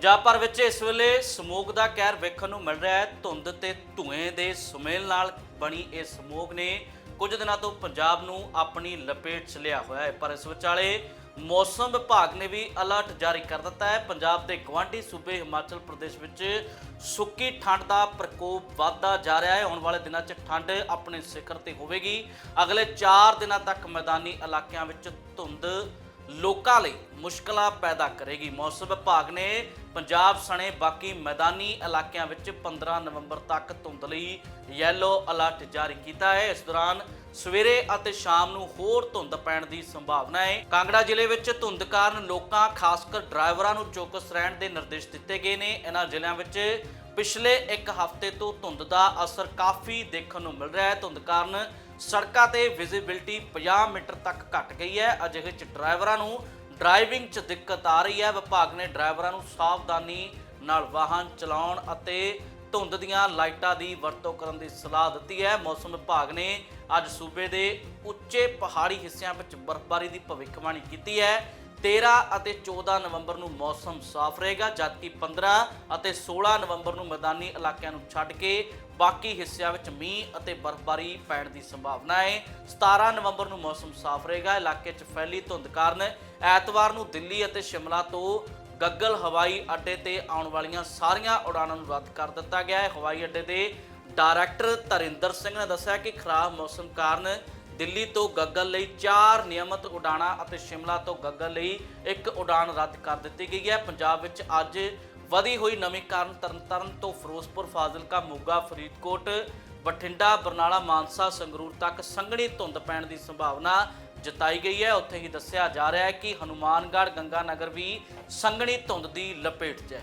ਪੰਜਾਬ ਭਰ ਵਿੱਚ ਇਸ ਵੇਲੇ ਸਮੋਗ ਦਾ ਕਹਿਰ ਵੇਖਣ ਨੂੰ ਮਿਲ ਰਿਹਾ ਹੈ। ਧੁੰਦ ਤੇ ਧੂਏ ਦੇ ਸੁਮੇਲ ਨਾਲ ਬਣੀ ਇਹ ਸਮੋਗ ਨੇ ਕੁਝ ਦਿਨਾਂ ਤੋਂ ਪੰਜਾਬ ਨੂੰ ਆਪਣੀ ਲਪੇਟ 'ਚ ਲਿਆ ਹੋਇਆ ਹੈ। ਪਰ ਇਸ ਵਿਚਾਲੇ ਮੌਸਮ ਵਿਭਾਗ ਨੇ ਵੀ ਅਲਰਟ ਜਾਰੀ ਕਰ ਦਿੱਤਾ ਹੈ। ਪੰਜਾਬ ਦੇ ਗਵਾਂਢੀ ਸੂਬੇ ਹਿਮਾਚਲ ਪ੍ਰਦੇਸ਼ ਵਿੱਚ ਸੁੱਕੀ ਠੰਡ ਦਾ ਪ੍ਰਕੋਪ ਵਧਦਾ ਜਾ ਰਿਹਾ ਹੈ। ਆਉਣ ਵਾਲੇ ਦਿਨਾਂ 'ਚ ਠੰਡ ਆਪਣੇ ਸਿਖਰ ਤੇ ਹੋਵੇਗੀ। ਅਗਲੇ 4 ਦਿਨਾਂ ਤੱਕ ਮੈਦਾਨੀ ਇਲਾਕਿਆਂ ਵਿੱਚ ਧੁੰਦ ਲੋਕਾਂ ਲਈ ਮੁਸ਼ਕਲਾਂ ਪੈਦਾ ਕਰੇਗੀ। ਮੌਸਮ ਵਿਭਾਗ ਨੇ ਪੰਜਾਬ ਸਣੇ ਬਾਕੀ ਮੈਦਾਨੀ ਇਲਾਕਿਆਂ ਵਿੱਚ 15 ਨਵੰਬਰ ਤੱਕ ਧੁੰਦ ਲਈ ਯੈਲੋ ਅਲਰਟ ਜਾਰੀ ਕੀਤਾ ਹੈ। ਇਸ ਦੌਰਾਨ ਸਵੇਰੇ ਅਤੇ ਸ਼ਾਮ ਨੂੰ ਹੋਰ ਧੁੰਦ ਪੈਣ ਦੀ ਸੰਭਾਵਨਾ ਹੈ। ਕਾਂਗੜਾ ਜ਼ਿਲ੍ਹੇ ਵਿੱਚ ਧੁੰਦ ਕਾਰਨ ਲੋਕਾਂ, ਖਾਸ ਕਰ ਡਰਾਈਵਰਾਂ ਨੂੰ ਚੌਕਸ ਰਹਿਣ ਦੇ ਨਿਰਦੇਸ਼ ਦਿੱਤੇ ਗਏ ਨੇ। ਇਹਨਾਂ ਜ਼ਿਲ੍ਹਿਆਂ ਵਿੱਚ ਪਿਛਲੇ ਇੱਕ ਹਫ਼ਤੇ ਤੋਂ ਧੁੰਦ ਦਾ ਅਸਰ ਕਾਫੀ ਦੇਖਣ ਨੂੰ ਮਿਲ ਰਿਹਾ ਹੈ। ਧੁੰਦ ਕਾਰਨ ਸੜਕਾਂ ਤੇ ਵਿਜ਼ਿਬਿਲਟੀ 50 ਮੀਟਰ ਤੱਕ ਘਟ ਗਈ ਹੈ। ਅਜਿਹੇ ਚ ਡਰਾਈਵਰਾਂ ਨੂੰ ਡਰਾਈਵਿੰਗ 'ਚ ਦਿੱਕਤ ਆ ਰਹੀ ਹੈ। ਵਿਭਾਗ ਨੇ ਡਰਾਈਵਰਾਂ ਨੂੰ ਸਾਵਧਾਨੀ ਨਾਲ ਵਾਹਨ ਚਲਾਉਣ ਅਤੇ ਧੁੰਦ ਦੀਆਂ ਲਾਈਟਾਂ ਦੀ ਵਰਤੋਂ ਕਰਨ ਦੀ ਸਲਾਹ ਦਿੱਤੀ ਹੈ। ਮੌਸਮ ਵਿਭਾਗ ਨੇ ਅੱਜ ਸੂਬੇ ਦੇ ਉੱਚੇ ਪਹਾੜੀ ਹਿੱਸਿਆਂ ਵਿੱਚ ਬਰਫ਼ਬਾਰੀ ਦੀ ਭਵਿੱਖਬਾਣੀ ਕੀਤੀ ਹੈ। 13 ਅਤੇ 14 ਨਵੰਬਰ ਨੂੰ ਮੌਸਮ ਸਾਫ਼ ਰਹੇਗਾ। ਜਦਕਿ 15 ਅਤੇ 16 ਨਵੰਬਰ ਨੂੰ ਮੈਦਾਨੀ ਇਲਾਕਿਆਂ ਨੂੰ ਛੱਡ ਕੇ ਬਾਕੀ ਹਿੱਸਿਆਂ ਵਿੱਚ ਮੀਂਹ ਅਤੇ ਬਰਫ਼ਬਾਰੀ ਪੈਣ ਦੀ ਸੰਭਾਵਨਾ ਹੈ। 17 ਨਵੰਬਰ ਨੂੰ ਮੌਸਮ ਸਾਫ਼ ਰਹੇਗਾ। ਇਲਾਕੇ 'ਚ ਫੈਲੀ ਧੁੰਦ ਕਾਰਨ ਐਤਵਾਰ ਨੂੰ ਦਿੱਲੀ ਅਤੇ ਸ਼ਿਮਲਾ ਤੋਂ ਗੱਗਲ ਹਵਾਈ ਅੱਡੇ ਤੇ ਆਉਣ ਵਾਲੀਆਂ ਸਾਰੀਆਂ ਉਡਾਣਾਂ ਨੂੰ ਰੱਦ ਕਰ ਦਿੱਤਾ ਗਿਆ ਹੈ। ਹਵਾਈ ਅੱਡੇ ਦੇ ਡਾਇਰੈਕਟਰ ਤਰਿੰਦਰ ਸਿੰਘ ਨੇ ਦੱਸਿਆ ਕਿ ਖਰਾਬ ਮੌਸਮ ਕਾਰਨ ਦਿੱਲੀ ਤੋਂ ਗੱਗਲ ਲਈ 4 ਨਿਯਮਤ ਉਡਾਣਾਂ ਅਤੇ ਸ਼ਿਮਲਾ ਤੋਂ ਗੱਗਲ ਲਈ ਇੱਕ ਉਡਾਣ ਰੱਦ ਕਰ ਦਿੱਤੀ ਗਈ ਹੈ। ਪੰਜਾਬ ਵਿੱਚ ਅੱਜ ਵਧੀ ਹੋਈ ਨਮੀ ਕਾਰਨ ਤਰਨਤਾਰਨ ਤੋਂ ਫਿਰੋਜ਼ਪੁਰ, ਫਾਜ਼ਿਲਕਾ, ਮੋਗਾ, ਫਰੀਦਕੋਟ, ਬਠਿੰਡਾ, ਬਰਨਾਲਾ, ਮਾਨਸਾ, ਸੰਗਰੂਰ ਤੱਕ ਸੰਘਣੀ ਧੁੰਦ ਪੈਣ ਦੀ ਸੰਭਾਵਨਾ ਜਤਾਈ ਗਈ ਹੈ। ਉੱਥੇ ਹੀ ਦੱਸਿਆ ਜਾ ਰਿਹਾ ਹੈ ਕਿ ਹਨੂਮਾਨਗੜ੍ਹ, ਗੰਗਾਨਗਰ ਵੀ ਸੰਘਣੀ ਧੁੰਦ ਦੀ ਲਪੇਟ 'ਚ ਹੈ।